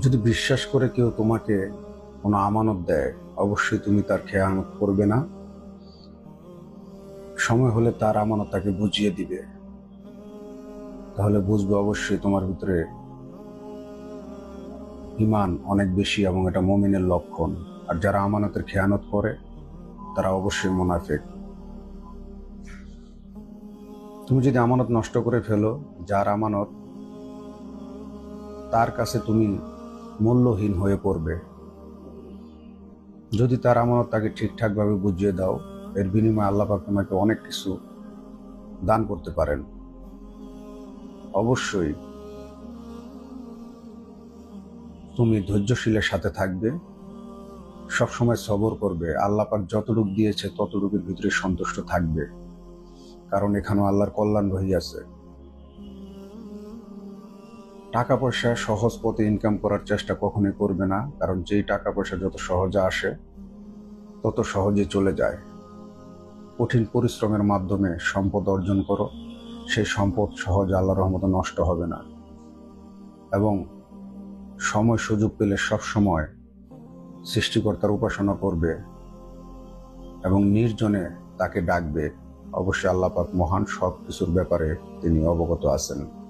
যদি বিশ্বাস করে কেউ তোমাকে কোনো আমানত দেয়, অবশ্যই তুমি তার খেয়ানত করবে না। সময় হলে তার আমানত তাকে বুঝিয়ে দিবে। তাহলে বুঝবে অবশ্যই তোমার ভিতরে ইমান অনেক বেশি এবং এটা মমিনের লক্ষণ। আর যারা আমানতের খেয়ানত করে, তারা অবশ্যই মুনাফেক। তুমি যদি আমানত নষ্ট করে ফেলো, যার আমানত তার কাছে তুমি মূল্যহীন হয়ে পড়বে। যদি তার আমানত তাকে ঠিকঠাকভাবে বুঝিয়ে দাও, এর বিনিময়ে আল্লাপাক তোমাকে অনেক কিছু দান করতে পারেন। অবশ্যই তুমি ধৈর্যশীলের সাথে থাকবে, সবসময় সবর করবে আল্লাপাক যতটুক দিয়েছে ততটুকুর ভিতরে সন্তুষ্ট থাকবে। কারণ এখানেও আল্লাহর কল্যাণ রহিয়াছে। টাকা পয়সা সহজ পথে ইনকাম করার চেষ্টা কখনোই করবে না, কারণ যেই টাকা পয়সা যত সহজে আসে, তত সহজে চলে যায়। কঠিন পরিশ্রমের মাধ্যমে সম্পদ অর্জন করো, সেই সম্পদ সহজে আল্লাহ রহমতে নষ্ট হবে না। এবং সময় সুযোগ পেলে সব সময় সৃষ্টিকর্তার উপাসনা করবে এবং নির্জনে তাকে ডাকবে। অবশ্যই আল্লাহ পাক মহান সব কিছুর ব্যাপারে তিনি অবগত আছেন।